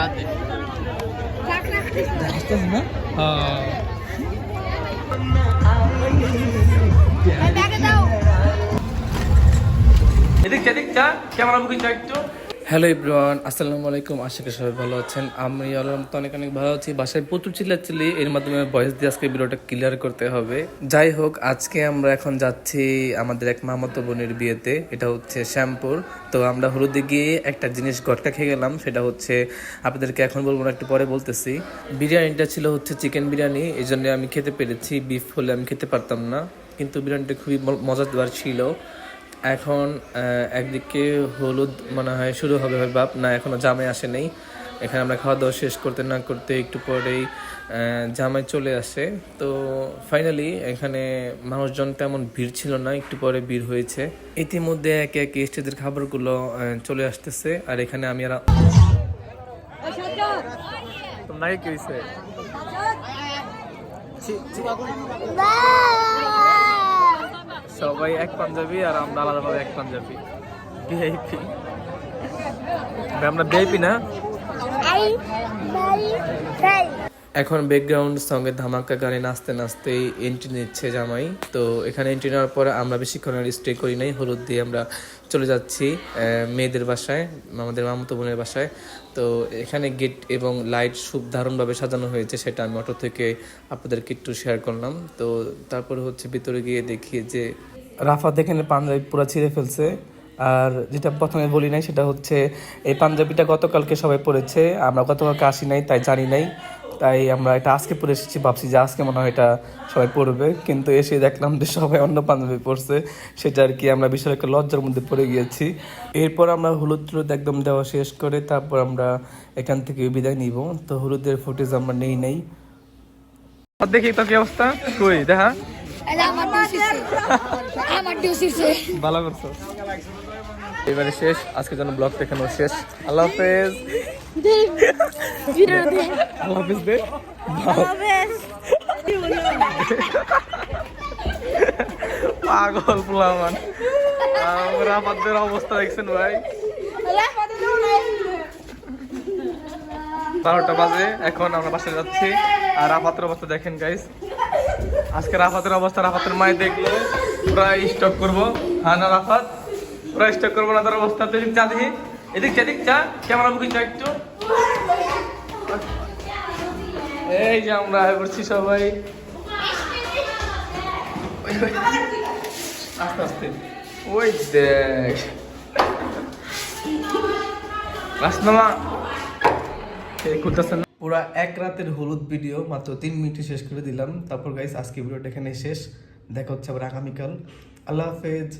রাতে আসতেছে না হ্যাঁ এদিক এদিক যা ক্যামেরা বুকিং যা একটু হ্যালো ইব্রান আসসালামু আলাইকুম। আশা করি সবাই ভালো আছেন। আমি আলম, তো অনেক অনেক ভালো আছি। বাসায় প্রচুর চিল্লাচিল্লি। এর মাধ্যমে ভয়েস দিয়ে আজকে ভিডিওটা ক্লিয়ার করতে হবে। যাই হোক, আজকে আমরা এখন যাচ্ছি আমাদের এক মামাতো বোনের বিয়েতে। এটা হচ্ছে শ্যামপুর। তো আমরা হলুদে গিয়ে একটা জিনিস গটকা খেয়ে গেলাম। সেটা হচ্ছে, আপনাদেরকে এখন বলব না, একটু পরে বলতেছি। বিরিয়ানিটা ছিল হচ্ছে চিকেন বিরিয়ানি। এই জন্য আমি খেতে পেরেছি। বিফ হলে আমি খেতে পারতাম না। কিন্তু বিরিয়ানিটা খুবই মজাদার ছিল। এখন একদিকে হলুদ মনে হয় শুরু হবে বাপ, না, এখনও জামাই আসে নেই। এখানে আমরা খাওয়া দাওয়া শেষ করতে না করতে একটু পরেই জামাই চলে আসে। তো ফাইনালি এখানে মানুষজন তেমন ভিড় ছিল না, একটু পরে ভিড় হয়েছে। ইতিমধ্যে একে একে স্টেজের খাবারগুলো চলে আসতেছে। আর এখানে আমি আর কি হয়েছে সবাই এক পাঞ্জাবি আর আমরা আলাদাভাবে এক পাঞ্জাবি। ভিআইপি আমরা ভিআইপি না? এখন ব্যাকগ্রাউন্ড সঙ্গে ধামাকা গানে নাচতে নাচতেই এন্ট্রি নিচ্ছে জামাই। তো এখানে এন্ট্রি নেওয়ার পর আমরা বেশিক্ষণ আর স্টে করি নাই, হলুদ দিয়ে আমরা চলে যাচ্ছি মেয়েদের বাসায়, আমাদের মামতো বোনের বাসায়। তো এখানে গেট এবং লাইট খুব দারুণভাবে সাজানো হয়েছে, সেটা আমি অটো থেকে আপনাদেরকে একটু শেয়ার করলাম। তো তারপরে হচ্ছে ভিতরে গিয়ে দেখি যে রাফাত এখানে পাঞ্জাবি পুরো ছিঁড়ে ফেলছে। আর যেটা প্রথমে বলি নাই, সেটা হচ্ছে এই পাঞ্জাবিটা গতকালকে সবাই পড়েছে আমরা গতকালকে আসি নাই, তাই জানি নাই। তাই আমরা এটা আজকে পরে এসেছি। ভাবছি যে আজকে মনে হয় এটা সবাই পড়বে। কিন্তু এসে দেখলাম যে সবাই অন্য পাঞ্জাবি পড়ছে। সেটা আর কি আমরা বিশাল একটা লজ্জার মধ্যে পড়ে গিয়েছি। এরপর আমরা হলুদ টুলুদ একদম দেওয়া শেষ করে তারপর আমরা এখান থেকে বিদায় নিব। তো হলুদের ফুটেজ আমরা নেই নেই। দেখি তো কি অবস্থা? কই? দেখা? ভালো করছ। এবারে শেষ। আজকে জন্য ব্লগ দেখানো শেষ। আল্লাহ হাফেজ। পাগল পোলামান অবস্থা দেখছেন ভাই। বারোটা বাজে, এখন আমরা বাসায় যাচ্ছি। আর রাফাতের অবস্থা দেখেন গাইস আজকে রাফাতের অবস্থা, রাফাতের মায়ের দেখলে। প্রায় স্টক করব। হ্যাঁ না, রাফাত? প্রায় স্টক করব না তার অবস্থা, তুই এদিক চা দেখি এদিক চা এদিক চা, ক্যামেরা বুকিং চা একটু। এই যে আমরা আয় করছি সবাই। আস্তে আস্তে। ওই দেখ। পুরা এক রাতের হলুদ ভিডিও, মাত্র তিন মিনিটে শেষ করে দিলাম। তারপর গাইস আজকে ভিডিওটা এখানে শেষ। দেখা হচ্ছে আবার আগামীকাল। আল্লাহ হাফেজ।